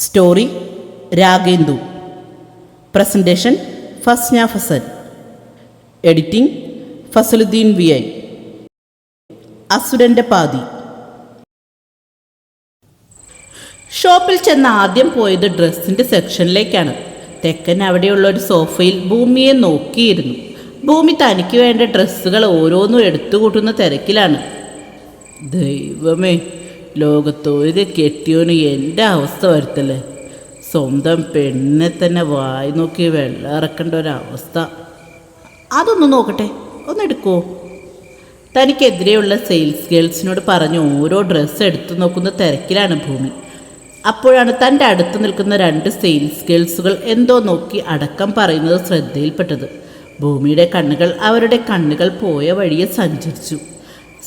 Story Ragendu. Presentation Fasna Fasal. Editing Fasaluddin V I. അസുരന്റെ പാതി. ഷോപ്പിൽ ചെന്ന് ആദ്യം പോയത് ഡ്രസ്സിന്റെ സെക്ഷനിലേക്കാണ്. തെക്കൻ അവിടെയുള്ള ഒരു സോഫയിൽ ഭൂമിയെ നോക്കിയിരുന്നു. ഭൂമി തനിക്ക് വേണ്ട ഡ്രസ്സുകൾ ഓരോന്നും എടുത്തുകൂട്ടുന്ന തിരക്കിലാണ്. ദൈവമേ ലോകത്തൊരു കെട്ടിയോന് എന്റെ അവസ്ഥ വരുത്തല്ലേ സ്വന്തം പെണ്ണിനെ തന്നെ വായി നോക്കി വെള്ളം ഇറക്കേണ്ട ഒരവസ്ഥ അതൊന്ന് നോക്കട്ടെ ഒന്ന് എടുക്കുമോ തനിക്കെതിരെയുള്ള സെയിൽസ് ഗേൾസിനോട് പറഞ്ഞ് ഓരോ ഡ്രസ്സ് എടുത്തു നോക്കുന്ന തിരക്കിലാണ് ഭൂമി. അപ്പോഴാണ് തന്റെ അടുത്ത് നിൽക്കുന്ന രണ്ട് സെയിൽസ് ഗേൾസുകൾ എന്തോ നോക്കി അടക്കം പറയുന്നത് ശ്രദ്ധയിൽപ്പെട്ടത്. ഭൂമിയുടെ കണ്ണുകൾ അവരുടെ കണ്ണുകൾ പോയ വഴിയെ സഞ്ചരിച്ചു.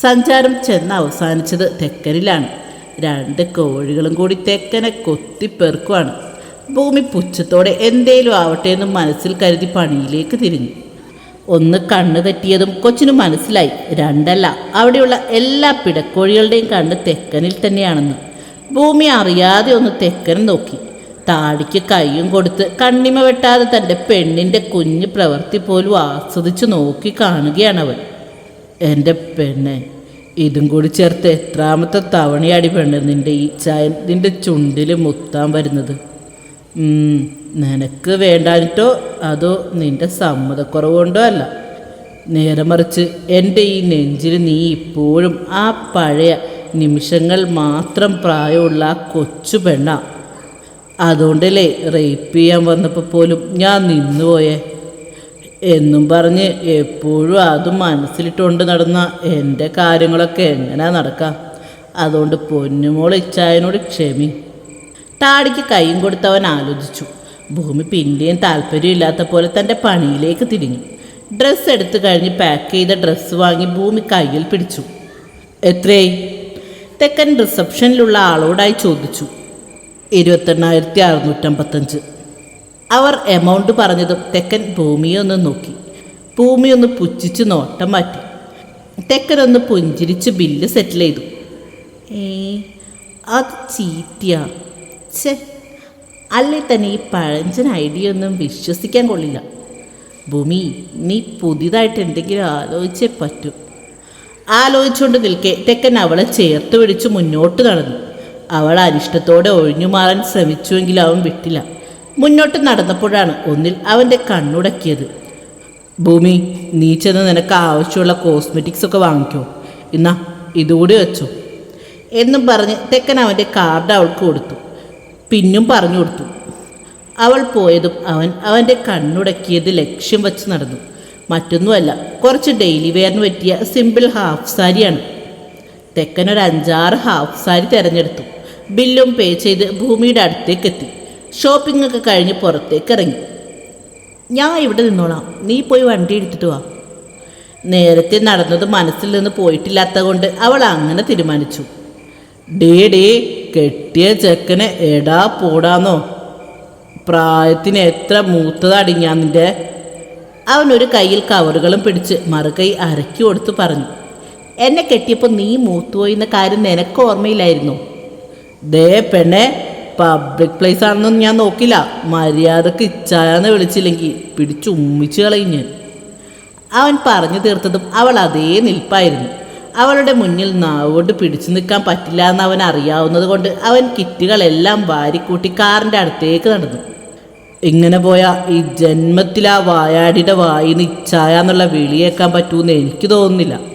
സഞ്ചാരം ചെന്ന് അവസാനിച്ചത് തെക്കനിലാണ്. രണ്ട് കോഴികളും കൂടി തെക്കനെ കൊത്തിപ്പെറുക്കുവാണ്. ഭൂമി പുച്ഛത്തോടെ എന്തേലും ആവട്ടെ എന്ന് മനസ്സിൽ കരുതി പണിയിലേക്ക് തിരിഞ്ഞു. ഒന്ന് കണ്ണ് തെറ്റിയതും കൊച്ചിന് മനസ്സിലായി. രണ്ടല്ല അവിടെയുള്ള എല്ലാ പിടക്കോഴികളുടെയും കണ്ണ് തെക്കനിൽ തന്നെയാണെന്ന്. ഭൂമി അറിയാതെ ഒന്ന് തെക്കൻ നോക്കി. താടിക്ക് കൈയും കൊടുത്ത് കണ്ണിമ വെട്ടാതെ തന്റെ പെണ്ണിന്റെ കുഞ്ഞ് പ്രവൃത്തി പോലും ആസ്വദിച്ച് നോക്കി കാണുകയാണവൻ എന്റെ പെണ്ണെ ഇതും കൂടി ചേർത്ത് എത്രാമത്തെ തവണയാടി പെണ്ണ് നിന്റെ ഈ ചായ നിന്റെ ചുണ്ടിൽ മുത്താൻ വരുന്നത്? നിനക്ക് വേണ്ടാനിട്ടോ അതോ നിന്റെ സമ്മതക്കുറവുകൊണ്ടോ അല്ല? നേരെ മറിച്ച് എന്റെ ഈ നെഞ്ചിൽ നീ ഇപ്പോഴും ആ പഴയ നിമിഷങ്ങൾ മാത്രം പ്രായമുള്ള ആ കൊച്ചു പെണ്ണ. അതുകൊണ്ടല്ലേ റേപ്പ് ചെയ്യാൻ വന്നപ്പോൾ പോലും ഞാൻ നിന്നുപോയേ? എന്നും പറഞ്ഞ് എപ്പോഴും അത് മനസ്സിലിട്ടുകൊണ്ട് നടന്ന എന്റെ കാര്യങ്ങളൊക്കെ എങ്ങനെ നടക്കാം? അതുകൊണ്ട് പൊന്നുമോൾ ഇച്ചായനോട് ക്ഷമി. താടിക്ക് കൈയും കൊടുത്തവൻ ആലോചിച്ചു. ഭൂമി പിന്നെയും താല്പര്യമില്ലാത്ത പോലെ തന്റെ പണിയിലേക്ക് തിരിഞ്ഞു. ഡ്രസ്സ് എടുത്തു കഴിഞ്ഞ് പാക്ക് ചെയ്ത ഡ്രസ്സ് വാങ്ങി ഭൂമി കയ്യിൽ പിടിച്ചു. എത്രയായി? തെക്കൻ റിസപ്ഷനിലുള്ള ആളോടായി ചോദിച്ചു. ഇരുപത്തെണ്ണായിരത്തി അറുന്നൂറ്റമ്പത്തഞ്ച്. അവർ എമൗണ്ട് പറഞ്ഞതും തെക്കൻ ഭൂമിയൊന്ന് നോക്കി. ഭൂമിയൊന്ന് പുച്ഛിച്ച് നോട്ടം മാറ്റി. തെക്കൻ ഒന്ന് പുഞ്ചിരിച്ച് ബില്ല് സെറ്റിൽ ചെയ്തു. ഏ അത് ചീത്തിയാ ഛേ അല്ലേ തന്നെ ഈ പഴഞ്ചൻ ഐഡിയ ഒന്നും വിശ്വസിക്കാൻ കൊള്ളില്ല. ഭൂമി നീ പുതിയതായിട്ട് എന്തെങ്കിലും ആലോചിച്ചേ പറ്റൂ. ആലോചിച്ചുകൊണ്ട് നിൽക്കെ തെക്കൻ അവളെ ചേർത്ത് പിടിച്ച് മുന്നോട്ട് നടന്നു. അവൾ അനിഷ്ടത്തോടെ ഒഴിഞ്ഞു മാറാൻ ശ്രമിച്ചുവെങ്കിലും അവൻ വിട്ടില്ല. മുന്നോട്ട് നടന്നപ്പോഴാണ് ഒന്നിൽ അവന്റെ കണ്ണുടക്കിയത്. ഭൂമി നീ ചെന്ന് നിനക്ക് ആവശ്യമുള്ള കോസ്മെറ്റിക്സ് ഒക്കെ വാങ്ങിക്കോ. എന്നാ ഇതുകൂടി വെച്ചോ. എന്നും പറഞ്ഞ് തെക്കൻ അവന്റെ കാർഡ് അവൾക്ക് കൊടുത്തു. പിന്നും പറഞ്ഞു കൊടുത്തു. അവൾ പോയതും അവൻ അവന്റെ കണ്ണുടക്കിയത് ലക്ഷ്യം വെച്ച് നടന്നു. മറ്റൊന്നുമല്ല കുറച്ച് ഡെയിലി വെയറിന് പറ്റിയ സിമ്പിൾ ഹാഫ് സാരിയാണ്. തെക്കൻ ഒരു അഞ്ചാറ് ഹാഫ് സാരി തിരഞ്ഞെടുത്തു. ബില്ലും പേ ചെയ്ത് ഭൂമിയുടെ അടുത്തേക്ക് എത്തി ഷോപ്പിംഗ് ഒക്കെ കഴിഞ്ഞ് പുറത്തേക്ക് ഇറങ്ങി ഞാൻ ഇവിടെ നിന്നോളാം. നീ പോയി വണ്ടി എടുത്തിട്ട് വാ. നേരത്തെ നടന്നത് മനസ്സിൽ നിന്ന് പോയിട്ടില്ലാത്ത കൊണ്ട് അവൾ അങ്ങനെ തീരുമാനിച്ചു. ഡേ ഡേ കെട്ടിയ ചെക്കനെ എടാ പോടാന്നോ. പ്രായത്തിന് എത്ര മൂത്തതാടി ഞാൻ നിന്റെ? അവൻ ഒരു കയ്യിൽ കവറുകളും പിടിച്ച് മറുകൈ അരക്കി കൊടുത്ത് പറഞ്ഞു. എന്നെ കെട്ടിയപ്പോൾ നീ മൂത്തുപോയി എന്ന കാര്യം നിനക്ക് ഓർമ്മയില്ലായിരുന്നു? ദേ പെണ്ണെ പബ്ലിക് പ്ലേസ് ആണെന്നൊന്നും ഞാൻ നോക്കില്ല. മര്യാദയ്ക്ക് ഇച്ചാന്ന് വിളിച്ചില്ലെങ്കിൽ പിടിച്ച് ഉമ്മിച്ച് കളയും ഞാൻ. അവൻ പറഞ്ഞു തീർത്തതും അവൾ അതേ നിൽപ്പായിരുന്നു. അവളുടെ മുന്നിൽ നാവോട് പിടിച്ചു നിൽക്കാൻ പറ്റില്ല എന്ന് അവൻ അറിയാവുന്നത് കൊണ്ട് അവൻ കിറ്റുകളെല്ലാം വാരിക്കൂട്ടി കാറിന്റെ അടുത്തേക്ക് നടന്നു. ഇങ്ങനെ പോയ ഈ ജന്മത്തിലാ വായാടിയുടെ വായിന്ന് ഇച്ഛായ എന്നുള്ള വിളിയേക്കാൻ പറ്റൂന്ന് എനിക്ക് തോന്നുന്നില്ല.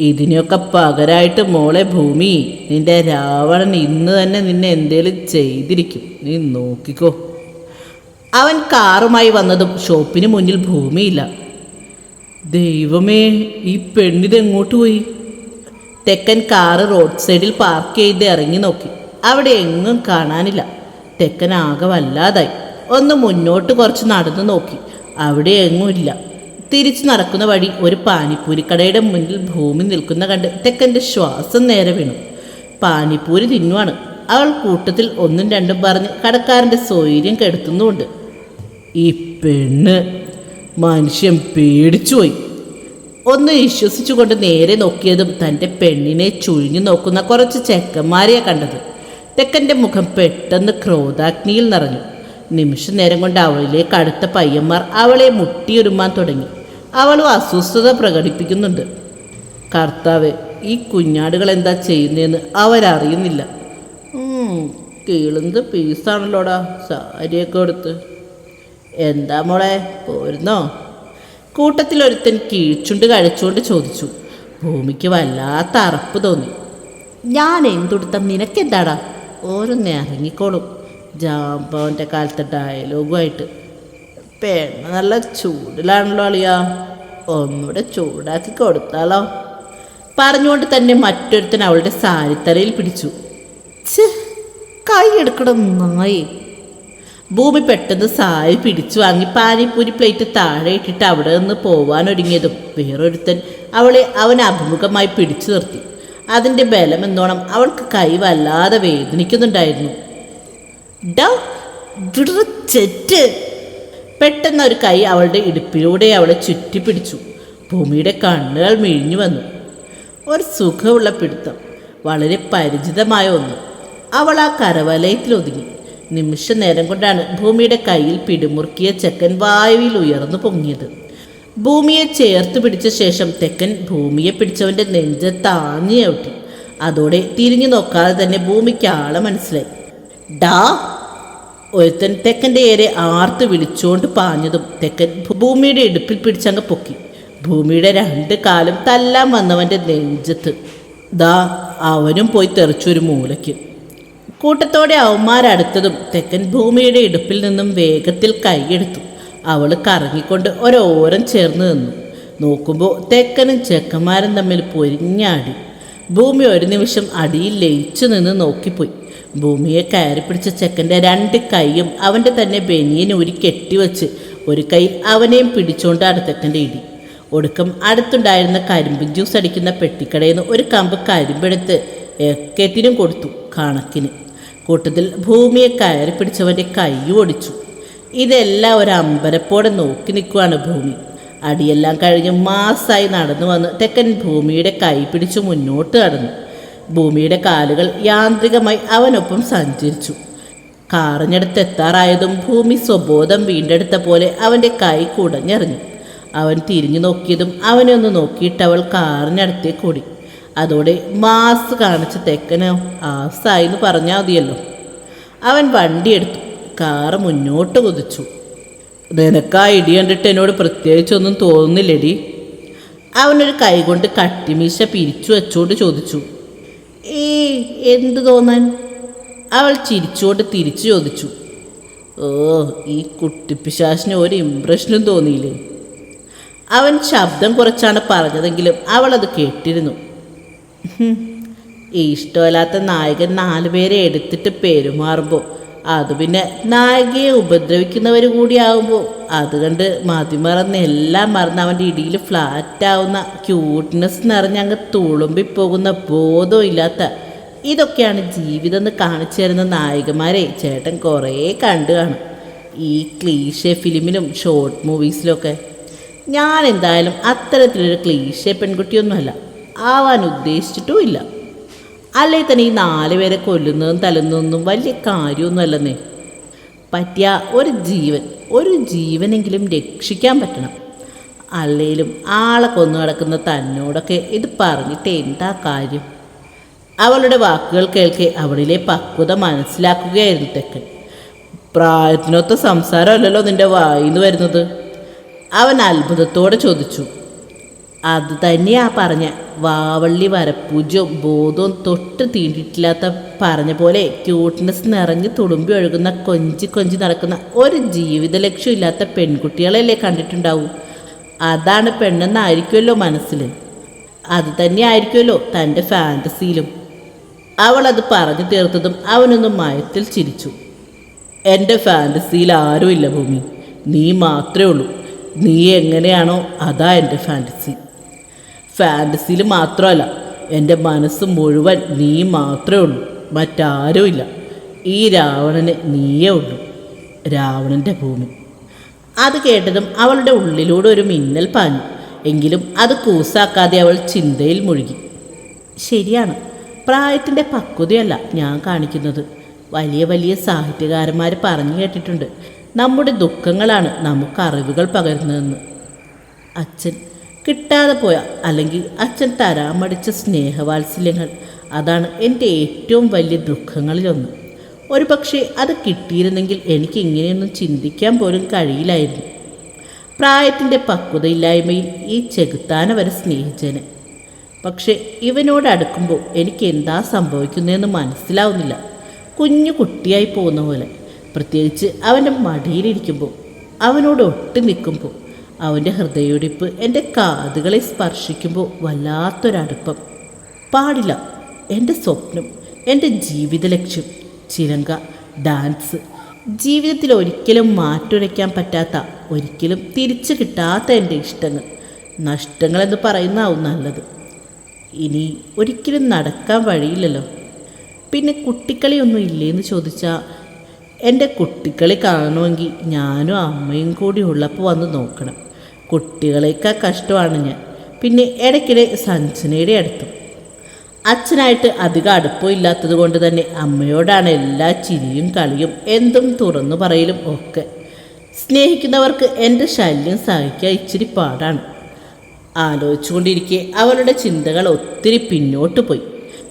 ഇതിനൊക്കെ പകരമായിട്ട് മോളെ ഭൂമി നിന്റെ രാവണൻ ഇന്ന് തന്നെ നിന്നെ എന്തേലും ചെയ്തിരിക്കും. നീ നോക്കിക്കോ. അവൻ കാറുമായി വന്നതും ഷോപ്പിന് മുന്നിൽ ഭൂമിയില്ല. ദൈവമേ ഈ പെണ്ണിതെങ്ങോട്ട് പോയി? തെക്കൻ കാറ് റോഡ് സൈഡിൽ പാർക്ക് ചെയ്ത് ഇറങ്ങി നോക്കി. അവിടെ എങ്ങും കാണാനില്ല. തെക്കൻ ആകെ വല്ലാതായി. ഒന്ന് മുന്നോട്ട് കുറച്ച് നടന്നു നോക്കി. അവിടെ എങ്ങും ഇല്ല. തിരിച്ചു നടക്കുന്ന വഴി ഒരു പാനിപ്പൂരിക്കടയുടെ മുന്നിൽ ഭൂമി നിൽക്കുന്ന കണ്ട് തെക്കന്റെ ശ്വാസം നേരെ വീണു. പാനിപ്പൂരി തിന്നുവാണ്. അവൾ കൂട്ടത്തിൽ ഒന്നും രണ്ടും പറഞ്ഞ് കടക്കാരന്റെ സ്വൈര്യം കെടുത്തുന്നുമുണ്ട്. ഈ പെണ്ണ് മനുഷ്യൻ പേടിച്ചുപോയി ഒന്ന് വിശ്വസിച്ചുകൊണ്ട് നേരെ നോക്കിയതും തന്റെ പെണ്ണിനെ ചുഴിഞ്ഞു നോക്കുന്ന കുറച്ച് ചെക്കന്മാരെയാണ് കണ്ടത്. തെക്കന്റെ മുഖം പെട്ടെന്ന് ക്രോധാഗ്നിയിൽ നിറഞ്ഞു. നിമിഷ നേരം കൊണ്ട് അവളിലേക്ക് അടുത്ത പയ്യന്മാർ അവളെ മുട്ടിയൊരുമാൻ തുടങ്ങി. അവളും അസ്വസ്ഥത പ്രകടിപ്പിക്കുന്നുണ്ട്. കർത്താവ് ഈ കുഞ്ഞാടുകൾ എന്താ ചെയ്യുന്നതെന്ന് അവരറിയുന്നില്ല. കീളുന്നത് പീസാണല്ലോടാ സാരിയൊക്കെ കൊടുത്ത് എന്താ മോളെ പോരുന്നോ? കൂട്ടത്തിലൊരുത്തൻ കീഴ്ച്ചുണ്ട് കഴിച്ചുകൊണ്ട് ചോദിച്ചു. ഭൂമിക്ക് വല്ലാത്ത അറപ്പ് തോന്നി. ഞാൻ എന്തുടുത്ത നിനക്കെന്താടാ? ഓരോന്നേ ഇറങ്ങിക്കോളും. ജാമ്പവന്റെ കാലത്തെ ഡയലോഗുമായിട്ട് പെണ്ണ് നല്ല ചൂടിലാണല്ലോ അളിയ. ഒന്നുകൂടെ ചൂടാക്കി കൊടുത്താലോ. പറഞ്ഞുകൊണ്ട് തന്നെ മറ്റൊരുത്തൻ അവളുടെ സാരിത്തലയിൽ പിടിച്ചു. ഛേ കൈ എടുക്കണം നന്നായി. ഭൂമി പെട്ടെന്ന് സാരി പിടിച്ചു വാങ്ങി പാനിപ്പൂരി പ്ലേറ്റ് താഴെ ഇട്ടിട്ട് അവിടെ നിന്ന് പോവാനൊരുങ്ങിയതും വേറൊരുത്തൻ അവളെ അവൻ അഭിമുഖമായി പിടിച്ചു നിർത്തി. അതിന്റെ ബലമെന്നോണം അവൾക്ക് കൈ വല്ലാതെ വേദനിക്കുന്നുണ്ടായിരുന്നു. ഡ ചെറ്റ്. പെട്ടെന്ന് ഒരു കൈ അവളുടെ ഇടുപ്പിലൂടെ അവളെ ചുറ്റിപ്പിടിച്ചു. ഭൂമിയുടെ കണ്ണുകൾ മിഴിഞ്ഞു വന്നു. ഒരു സുഖമുള്ള പിടുത്തം. വളരെ പരിചിതമായ ഒന്ന്. അവൾ ആ കരവലയത്തിൽ ഒതുങ്ങി. നിമിഷ നേരം കൊണ്ടാണ് ഭൂമിയുടെ കയ്യിൽ പിടിമുറുക്കിയ ചെക്കൻ വായുവിൽ ഉയർന്നു പൊങ്ങിയത്. ഭൂമിയെ ചേർത്ത് പിടിച്ച ശേഷം തെക്കൻ ഭൂമിയെ പിടിച്ചവന്റെ നെഞ്ച് ചവിട്ടി അതോടെ തിരിഞ്ഞു നോക്കാതെ തന്നെ ഭൂമിക്ക് ആളെ മനസ്സിലായി. ഡാ ഒരുത്തൻ തെക്കന്റെ ഏരെ ആർത്ത് വിളിച്ചുകൊണ്ട് പാഞ്ഞതും തെക്കൻ ഭൂമിയുടെ ഇടുപ്പിൽ പിടിച്ചങ്ങ് പൊക്കി. ഭൂമിയുടെ രണ്ട് കാലും തല്ലാൻ വന്നവന്റെ നെഞ്ചത്ത്. ദാ അവനും പോയി തെറിച്ചൊരു മൂലയ്ക്ക്. കൂട്ടത്തോടെ അവന്മാരടുത്തതും തെക്കൻ ഭൂമിയുടെ ഇടുപ്പിൽ നിന്നും വേഗത്തിൽ കൈയെടുത്തു. അവൾ കറങ്ങിക്കൊണ്ട് ഒരോരം ചേർന്ന് നിന്നു. നോക്കുമ്പോൾ തെക്കനും ചെക്കന്മാരും തമ്മിൽ പൊരിഞ്ഞാടി. ഭൂമി ഒരു നിമിഷം അടിയിൽ ലയിച്ചു നിന്ന് നോക്കിപ്പോയി. ഭൂമിയെ കയറി പിടിച്ച ചെക്കന്റെ രണ്ട് കൈയും അവന്റെ തന്നെ ബനിയൻ ഊരി കെട്ടിവെച്ച് ഒരു കൈ അവനെയും പിടിച്ചുകൊണ്ട് അടുത്തക്കന്റെ ഇടി. ഒടുക്കം അടുത്തുണ്ടായിരുന്ന കരിമ്പ് ജ്യൂസ് അടിക്കുന്ന പെട്ടിക്കടയിൽ നിന്ന് ഒരു കമ്പ് കരിമ്പെടുത്ത് എക്കറ്റിനും കൊടുത്തു കണക്കിന്. കൂട്ടത്തിൽ ഭൂമിയെ കയറി പിടിച്ചവന്റെ കൈ ഒടിച്ചു. ഇതെല്ലാം ഒരു അമ്പരപ്പോടെ നോക്കി നിൽക്കുവാണ് ഭൂമി. അടിയെല്ലാം കഴിഞ്ഞ് മാസായി നടന്നു വന്ന് തെക്കൻ ഭൂമിയുടെ കൈ പിടിച്ചു മുന്നോട്ട് നടന്നു. ഭൂമിയുടെ കാലുകൾ യാന്ത്രികമായി അവനൊപ്പം സഞ്ചരിച്ചു. കാറിഞ്ഞടുത്ത് എത്താറായതും ഭൂമി സ്വബോധം വീണ്ടെടുത്ത പോലെ അവന്റെ കൈ കുടഞ്ഞെറിഞ്ഞു. അവൻ തിരിഞ്ഞു നോക്കിയതും അവനെ ഒന്ന് നോക്കിയിട്ട് അവൾ കാറിനടുത്തേക്ക് ഓടി അതോടെ മാസ് കാണിച്ച തെക്കനോ ആസായി എന്ന് പറഞ്ഞാൽ മതിയല്ലോ. അവൻ വണ്ടിയെടുത്തു കാറ് മുന്നോട്ട് കുതിച്ചു. നിനക്ക് ആ ഇടി കണ്ടിട്ട് എന്നോട് പ്രത്യേകിച്ചൊന്നും തോന്നുന്നില്ലടി. അവനൊരു കൈകൊണ്ട് കട്ടിമീശ പിരിച്ചു വെച്ചുകൊണ്ട് ചോദിച്ചു. ഏ എന്ത് തോന്നാൻ അവൾ ചിരിച്ചുകൊണ്ട് തിരിച്ചു ചോദിച്ചു. ഓ ഈ കുട്ടിപ്പിശാശിന് ഒരു ഇമ്പ്രഷനും തോന്നിയില്ലേ? അവൻ ശബ്ദം കുറച്ചാണ് പറഞ്ഞതെങ്കിലും അവൾ അത് കേട്ടിരുന്നു ഇഷ്ടമില്ലാത്ത നായകൻ നാലുപേരെ എടുത്തിട്ട് പെരുമാറുമ്പോൾ അത് പിന്നെ നായികയെ ഉപദ്രവിക്കുന്നവർ കൂടിയാകുമ്പോൾ അത് കണ്ട് മതിമറന്ന് എല്ലാം മറന്ന് അവന്റെ ഇടിയിൽ ഫ്ലാറ്റാവുന്ന ക്യൂട്ട്നെസ് നിറഞ്ഞ് അങ്ങ് തുളുമ്പിപ്പോകുന്ന ബോധമില്ലാത്ത ഇതൊക്കെയാണ് ജീവിതം എന്ന് കാണിച്ചു തരുന്ന നായികമാരെ ചേട്ടൻ കുറേ കണ്ടു കാണും. ഈ ക്ലീഷെ ഫിലിമിലും ഷോർട്ട് മൂവീസിലൊക്കെ ഞാൻ എന്തായാലും അത്തരത്തിലൊരു ക്ലീഷെ പെൺകുട്ടിയൊന്നുമല്ല. ആവാൻ ഉദ്ദേശിച്ചിട്ടുമില്ല. അല്ലേ തന്നെ ഈ നാല് പേരെ കൊല്ലുന്നതും തല്ലുന്നതൊന്നും വലിയ കാര്യമൊന്നുമല്ലെന്നേ. പറ്റിയ ഒരു ജീവൻ ഒരു ജീവനെങ്കിലും രക്ഷിക്കാൻ പറ്റണം. അല്ലേലും ആളെ കൊന്നു കിടക്കുന്ന തന്നോടൊക്കെ ഇത് പറഞ്ഞിട്ട് എന്താ കാര്യം? അവളുടെ വാക്കുകൾ കേൾക്കെ അവളിലെ പക്വത മനസ്സിലാക്കുകയായിരുന്നു തെക്കൻ. പ്രായത്തിനൊത്ത സംസാരമല്ലല്ലോ നിന്റെ വായിന്ന് വരുന്നത്? അവൻ അത്ഭുതത്തോടെ ചോദിച്ചു. അത് തന്നെയാ പറഞ്ഞ. വാവള്ളി വരപ്പൂജ്യവും ബോധവും തൊട്ട് തീണ്ടിട്ടില്ലാത്ത പറഞ്ഞ പോലെ ക്യൂട്ട്നെസ് നിറഞ്ഞ് തുടുമ്പി ഒഴുകുന്ന കൊഞ്ചി കൊഞ്ചി നടക്കുന്ന ഒരു ജീവിത ലക്ഷ്യമില്ലാത്ത പെൺകുട്ടികളല്ലേ കണ്ടിട്ടുണ്ടാവും. അതാണ് പെണ്ണെന്നായിരിക്കുമല്ലോ മനസ്സിൽ. അത് തന്നെ ആയിരിക്കുമല്ലോ തന്റെ ഫാന്റസിയിലും അവൾ അത് പറഞ്ഞു തീർത്തതും അവനൊന്ന് മയത്തിൽ ചിരിച്ചു. എന്റെ ഫാന്റസിയിൽ ആരുമില്ല ഭൂമി. നീ മാത്രമേ ഉള്ളൂ. നീ എങ്ങനെയാണോ അതാ എന്റെ ഫാന്റസി ഫാന്റസിയിൽ മാത്രമല്ല എന്റെ മനസ്സ് മുഴുവൻ നീ മാത്രമേ ഉള്ളൂ. മറ്റാരുമില്ല. ഈ രാവണന് നീയേ ഉള്ളൂ. രാവണന്റെ ഭൂമി. അത് കേട്ടതും അവളുടെ ഉള്ളിലൂടെ ഒരു മിന്നൽ പാഞ്ഞു. എങ്കിലും അത് കൂസാക്കാതെ അവൾ ചിന്തയിൽ മുഴുകി. ശരിയാണ്. പ്രായത്തിന്റെ പക്വതയല്ല ഞാൻ കാണിക്കുന്നത്. വലിയ വലിയ സാഹിത്യകാരന്മാർ പറഞ്ഞു കേട്ടിട്ടുണ്ട്. നമ്മുടെ ദുഃഖങ്ങളാണ് നമുക്ക് അറിവുകൾ പകരുന്നതെന്ന്. അച്ഛൻ കിട്ടാതെ പോയ അല്ലെങ്കിൽ അച്ഛൻ തരാമടിച്ച സ്നേഹവാത്സല്യങ്ങൾ. അതാണ് എന്റെ ഏറ്റവും വലിയ ദുഃഖങ്ങളിലൊന്ന്. ഒരു പക്ഷേ അത് കിട്ടിയിരുന്നെങ്കിൽ എനിക്ക് ഇങ്ങനെയൊന്നും ചിന്തിക്കാൻ പോലും കഴിയില്ലായിരുന്നു. പ്രായത്തിന്റെ പക്വതയില്ലായ്മയിൽ ഈ ചെകുത്താന വരെ സ്നേഹിച്ചേനെ. പക്ഷേ ഇവനോട് അടുക്കുമ്പോൾ എനിക്ക് എന്താ സംഭവിക്കുന്നതെന്ന് മനസ്സിലാവുന്നില്ല. കുഞ്ഞു കുട്ടിയായി പോകുന്ന പോലെ. പ്രത്യേകിച്ച് അവന്റെ മടിയിലിരിക്കുമ്പോൾ അവനോട് ഒട്ടി നിൽക്കുമ്പോൾ. അവന്റെ ഹൃദയൊടിപ്പ് എന്റെ കാതുകളെ സ്പർശിക്കുമ്പോൾ വല്ലാത്തൊരടുപ്പം. പാടില്ല എന്റെ സ്വപ്നം എന്റെ ജീവിത ലക്ഷ്യം ചിലങ്ക ഡാൻസ്. ജീവിതത്തിൽ ഒരിക്കലും മാറ്റുരയ്ക്കാൻ പറ്റാത്ത ഒരിക്കലും തിരിച്ചു കിട്ടാത്ത എന്റെ ഇഷ്ടങ്ങൾ. നഷ്ടങ്ങളെന്ന് പറയുന്നതാവും നല്ലത്. ഇനി ഒരിക്കലും നടക്കാൻ വഴിയില്ലല്ലോ. പിന്നെ കുട്ടിക്കളിയൊന്നും ഇല്ലേന്ന് ചോദിച്ചാൽ എന്റെ കുട്ടിക്കളി കാണണമെങ്കിൽ ഞാനും അമ്മയും കൂടി ഉള്ളപ്പോൾ വന്ന് നോക്കണം. കുട്ടികളേക്കാൾ കഷ്ടമാണ് ഞാൻ. പിന്നെ ഇടയ്ക്കിടെ സഞ്ജനയുടെ അടുത്തും. അച്ഛനായിട്ട് അധികം അടുപ്പം ഇല്ലാത്തത് കൊണ്ട് തന്നെ അമ്മയോടാണ് എല്ലാ ചിരിയും കളിയും എന്തും തുറന്നു പറയലും ഒക്കെ. സ്നേഹിക്കുന്നവർക്ക് എന്റെ ശല്യം സഹിക്കാൻ ഇച്ചിരി പാടാണ്. ആലോചിച്ചുകൊണ്ടിരിക്കെ അവളുടെ ചിന്തകൾ ഒത്തിരി പിന്നോട്ട് പോയി.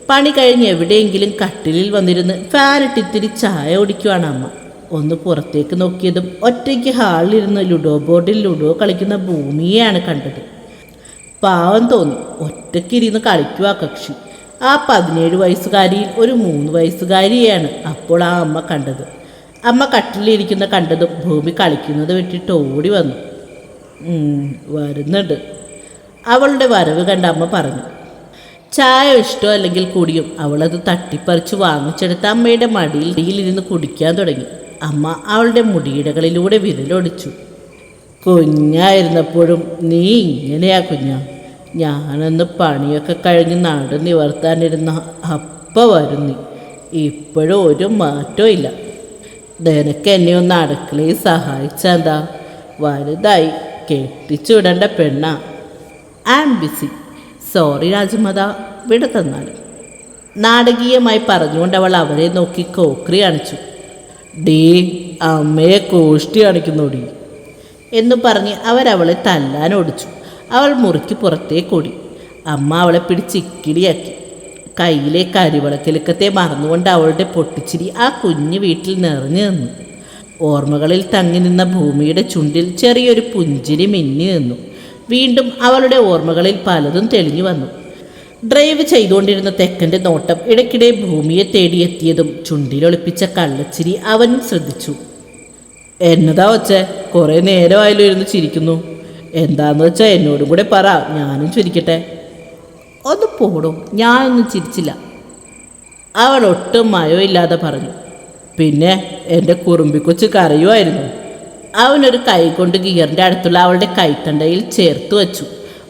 പണി കഴിഞ്ഞ് എവിടെയെങ്കിലും കട്ടിലിൽ വന്നിരുന്ന് ഫാനിട്ടിത്തിരി ചായ കുടിക്കുവാണ് അമ്മ. ഒന്ന് പുറത്തേക്ക് നോക്കിയതും ഒറ്റയ്ക്ക് ഹാളിലിരുന്ന് ലുഡോ ബോർഡിൽ ലുഡോ കളിക്കുന്ന ഭൂമിയെയാണ് കണ്ടത്. പാവം തോന്നി. ഒറ്റയ്ക്കിരുന്ന് കളിക്കുക കക്ഷി. ആ പതിനേഴ് വയസ്സുകാരിയിൽ ഒരു മൂന്ന് വയസ്സുകാരിയാണ് അപ്പോൾ ആ അമ്മ കണ്ടത്. അമ്മ കട്ടിലിരിക്കുന്ന കണ്ടതും ഭൂമി കളിക്കുന്നത് വിട്ടിട്ട് ഓടി വന്നു. "ഉം, വരുന്നുണ്ട്. അവളുടെ വരവ് കണ്ട അമ്മ പറഞ്ഞു. ചായ ഇഷ്ടം അല്ലെങ്കിൽ കൂടിയും അവളത് തട്ടിപ്പറിച്ച് വാങ്ങിച്ചെടുത്ത് അമ്മയുടെ മടിയിൽ ഇരുന്ന് കുടിക്കാൻ തുടങ്ങി. അമ്മ അവളുടെ മുടിയിടകളിലൂടെ വിരലൊടിച്ചു കുഞ്ഞായിരുന്നപ്പോഴും നീ ഇങ്ങനെയാ കുഞ്ഞ. ഞാനന്ന് പണിയൊക്കെ കഴിഞ്ഞ് നാട് നിവർത്താനിരുന്ന അപ്പ വരുന്നു. ഇപ്പോഴും ഒരു മാറ്റവും ഇല്ല. നിനക്ക് എന്നെ ഒന്ന് അടുക്കളയിൽ സഹായിച്ചെന്താ വലുതായി കെട്ടിച്ചു വിടേണ്ട പെണ്ണാ. I am busy sorry Rajmata. വിട തന്നാലും. നാടകീയമായി പറഞ്ഞുകൊണ്ട് അവൾ അവരെ നോക്കി കോക്രി കാണിച്ചു ഡീ അമ്മയെ കോഷ്ടി കാണിക്കുന്നോടി എന്ന് പറഞ്ഞ് അവരവളെ തല്ലാൻ ഓടിച്ചു. അവൾ മുറിക്ക് പുറത്തേക്ക് ഓടി. അമ്മ അവളെ പിടിച്ച് ഇക്കിടിയാക്കി കയ്യിലെ കരിവിളക്കിലുക്കത്തെ മറന്നുകൊണ്ട് അവളുടെ പൊട്ടിച്ചിരി ആ കുഞ്ഞു വീട്ടിൽ നിറഞ്ഞു നിന്നു. ഓർമ്മകളിൽ തങ്ങി നിന്ന ഭൂമിയുടെ ചുണ്ടിൽ ചെറിയൊരു പുഞ്ചിരി മിന്നി നിന്നു. വീണ്ടും അവളുടെ ഓർമ്മകളിൽ പലതും തെളിഞ്ഞു വന്നു. ഡ്രൈവ് ചെയ്തുകൊണ്ടിരുന്ന തെക്കന്റെ നോട്ടം ഇടയ്ക്കിടെ ഭൂമിയെ തേടിയെത്തിയതും ചുണ്ടിലൊളിപ്പിച്ച കള്ളച്ചിരി അവൻ ശ്രദ്ധിച്ചു. എന്നതാ വച്ചേ കുറേ നേരമായാലും ഇരുന്ന് ചിരിക്കുന്നു. എന്താന്ന് വെച്ചാൽ എന്നോടും കൂടെ പറ ഞാനും ചിരിക്കട്ടെ. ഒന്ന് പോടും ഞാനൊന്നും ചിരിച്ചില്ല. അവൾ ഒട്ടും മയമില്ലാതെ പറഞ്ഞു. പിന്നെ എന്റെ കുറുമ്പിക്കൊച്ച് കരയുമായിരുന്നു അവനൊരു കൈ കൊണ്ട് ഗിയറിന്റെ അടുത്തുള്ള അവളുടെ കൈത്തണ്ടയിൽ ചേർത്ത് വച്ചു.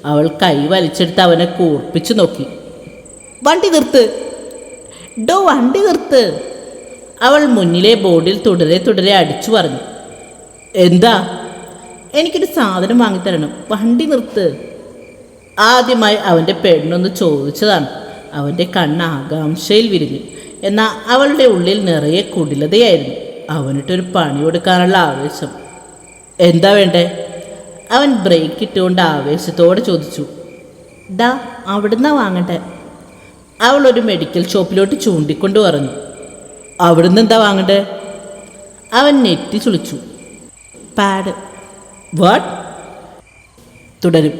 അവൾ കൈ വലിച്ചെടുത്ത് അവനെ കൂർപ്പിച്ചു നോക്കി. വണ്ടി നിർത്ത്. ഡോ വണ്ടി നിർത്ത്. അവൾ മുന്നിലെ ബോർഡിൽ തുടരെ തുടരെ അടിച്ചു പറഞ്ഞു. എന്താ? എനിക്കൊരു സാധനം വാങ്ങിത്തരണം. വണ്ടി നിർത്ത്. ആദ്യമായി അവന്റെ പെണ്ണൊന്ന് ചോദിച്ചതാണ്. അവന്റെ കണ്ണ് ആകാംക്ഷയിൽ വിരിഞ്ഞു. എന്നാൽ അവളുടെ ഉള്ളിൽ നിറയെ കുടിലതയായിരുന്നു. അവനിട്ടൊരു പണി കൊടുക്കാനുള്ള ആവേശം. എന്താ വേണ്ടേ? അവൻ ബ്രേക്ക് ഇട്ടുകൊണ്ട് ആവേശത്തോടെ ചോദിച്ചു ഡാ അവിടുന്നാ വാങ്ങട്ടെ? അവൾ ഒരു മെഡിക്കൽ ഷോപ്പിലോട്ട് ചൂണ്ടിക്കൊണ്ട് പറഞ്ഞു അവിടുന്ന് എന്താ വാങ്ങണ്ടേ അവൻ നെറ്റി ചുളിച്ചു പാഡ് വാട്ട് തുടരും.